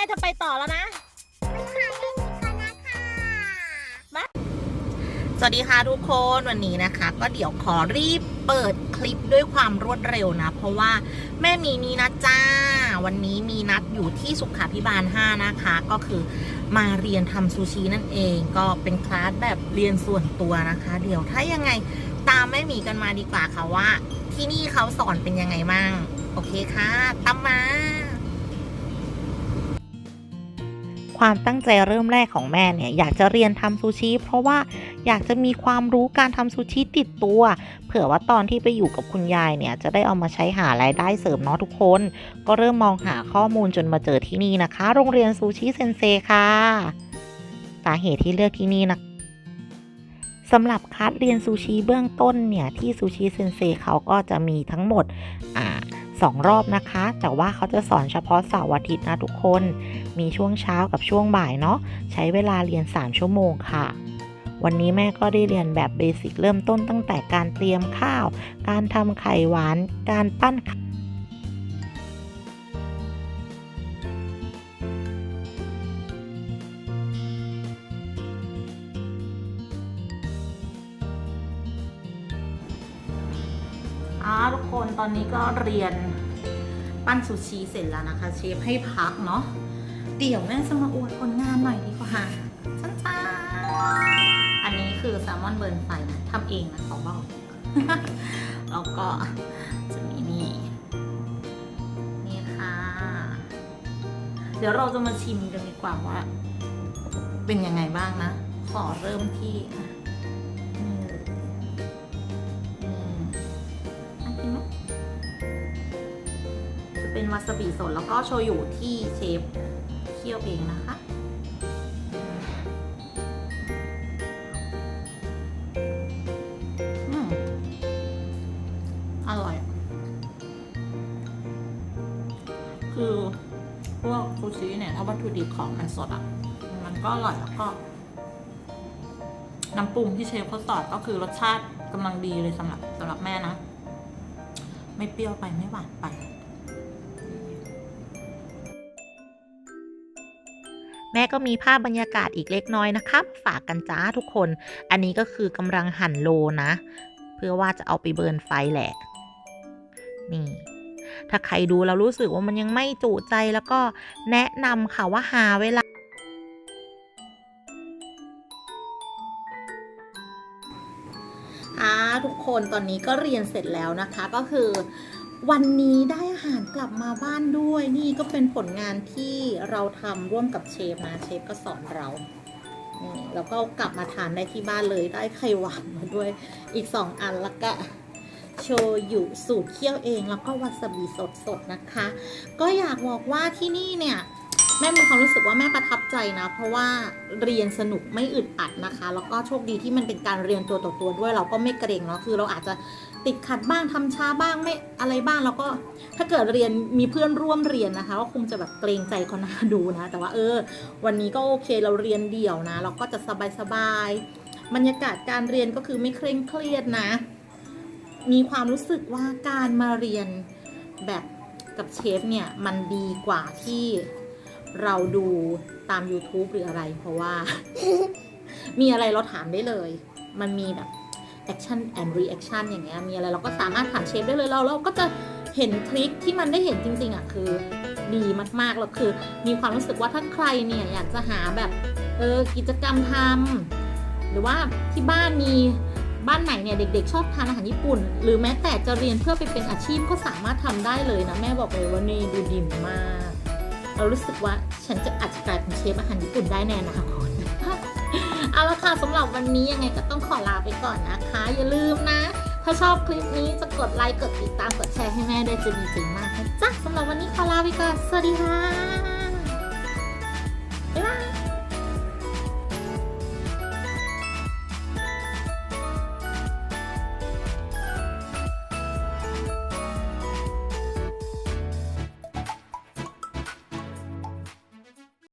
ม่จะไปต่อแล้วนะสวัสดีค่ะทุกคนวันนี้นะคะ ก็เดี๋ยวขอรีบเปิดคลิปด้วยความรวดเร็วนะ เพราะว่าแม่มีมีนัดจ้า วันนี้มีนัดอยู่ที่สุขาพิบาล 5 นะคะ ก็คือมาเรียนทำซูชินั่นเอง ก็เป็นคลาสแบบเรียนส่วนตัวนะคะ เดี๋ยวถ้ายังไงตามแม่หมีกันมาดีกว่าค่ะว่า ที่นี่เขาสอนเป็นยังไงมั่งโอเคค่ะตามมา ความตั้งใจเริ่มแรกของแม่เนี่ยอยากจะเรียนทำซูชิ เพราะว่าอยากจะมีความรู้การทำซูชิติดตัว เผื่อว่าตอนที่ไปอยู่กับคุณยายเนี่ยจะได้เอามาใช้หารายได้เสริมเนาะทุกคน ก็เริ่มมองหาข้อมูลจนมาเจอที่นี่นะคะ โรงเรียนซูชิเซนเซค่ะ สาเหตุที่เลือกที่นี่นะสำหรับคัดเรียนซูชิเบื้องต้นเนี่ยที่ซูชิเซนเซเขาก็จะมีทั้งหมดอ่า สองรอบนะคะ แต่ว่าเขาจะสอนเฉพาะเสาร์อาทิตย์นะทุกคน มีช่วงเช้ากับช่วงบ่ายเนาะ ใช้เวลาเรียน 3 ชั่วโมงค่ะ วันนี้แม่ก็ได้เรียนแบบเบสิกเริ่มต้นตั้งแต่การเตรียมข้าว การทำไข่หวาน การปั้น อ่าทุกคนตอนนี้ก็เรียนปั้นซูชิเสร็จแล้วนะคะ เชฟให้พักเนาะเดี๋ยวแม่จะมาอวดผลงานหน่อยดีกว่าชันตาอันนี้คือแซลมอนเบิร์นไฟนะทำเองนะขอบอกแล้วก็จะมีนี่ นี่ค่ะ เดี๋ยวเราจะมาชิมกันดีกว่าว่า เป็นยังไงบ้างนะ ขอเริ่มที่ เป็นวาซาบิสดแล้วก็โชยุที่เชฟเคี่ยวเองนะคะ อืม อร่อย คือพวกซูชิเนี่ยถ้าวัตถุดิบของมันสดอะ มันก็อร่อยแล้วก็ น้ำปรุงที่เชฟเขาสอดก็คือรสชาติกำลังดีเลยสำหรับสำหรับแม่นะ ไม่เปรี้ยวไปไม่หวานไป แม่ก็มีภาพบรรยากาศอีกเล็กน้อยนะครับ ฝากกันจ้าทุกคน อันนี้ก็คือกำลังหั่นโลนะ เพื่อว่าจะเอาไปเบิร์นไฟแหละ นี่ ถ้าใครดูแล้วรู้สึกว่ามันยังไม่จุใจแล้วก็แนะนำค่ะว่าหาเวลาอาทุกคนตอนนี้ก็เรียนเสร็จแล้วนะคะก็คือ วันนี้ได้อาหารกลับมาบ้านด้วยนี่ก็เป็นผลงานที่เราทำร่วมกับเชฟนะเชฟก็สอนเรานี่แล้วก็กลับมาทานได้ที่บ้านเลยได้ไข่หวานมาด้วยอีก2อันแล้วก็โชยุสูตรเคี่ยวเองแล้วก็วาซาบิสดๆนะคะ ก็อยากบอกว่าที่นี่เนี่ย แม่มีความรู้สึกว่าแม่ประทับใจนะ เพราะว่าเรียนสนุกไม่อึดอัดนะคะ แล้วก็โชคดีที่มันเป็นการเรียนตัวต่อตัวด้วย เราก็ไม่เกรงเนาะคือเราอาจจะติดขัดบ้างทำช้าบ้างไม่อะไรบ้างแล้วก็ถ้าเกิดเรียนมีเพื่อนร่วมเรียนนะคะก็คงจะแบบเกรงใจคนน่าดูนะ แต่ว่าเออ วันนี้ก็โอเคเราเรียนเดี่ยวนะ เราก็จะสบายๆบรรยากาศการเรียนก็คือไม่เคร่งเครียดนะ มีความรู้สึกว่าการมาเรียนแบบกับเชฟเนี่ยมันดีกว่าที่ เราดูตาม YouTube หรืออะไร เพราะว่า มีอะไรเราถามได้เลย มันมีแบบ action and reaction อย่างเงี้ย มีอะไรเราก็สามารถถามเชฟได้เลยเราเราก็จะเห็นทริคที่มันได้เห็นจริง ๆอะคือดีมากๆแล้วคือ มีความรู้สึกว่าถ้าใครเนี่ยอยากจะหาแบบเออกิจกรรมทำหรือว่าที่บ้านมีบ้านไหนเนี่ยเด็ก ๆ ชอบทานอาหารญี่ปุ่น หรือแม้แต่จะเรียนเพื่อไปเป็นอาชีพก็สามารถทำได้เลยนะ แม่บอกเลยว่านี่ดูดีมาก เรารู้สึกว่าฉันจะอาจจะกลายเป็นเชฟอาหารญี่ปุ่นได้แน่นะคตเอาละค่ะสำหรับวันนี้ยังไงก็ต้องขอลาไปก่อนนะคะ อย่าลืมนะ ถ้าชอบคลิปนี้จะกดไลค์กดติดตามกดแชร์ให้แม่ด้วยจะดีใจมากนะจ๊ะสำหรับวันนี้ขอลาไปก่อนสวัสดีค่ะ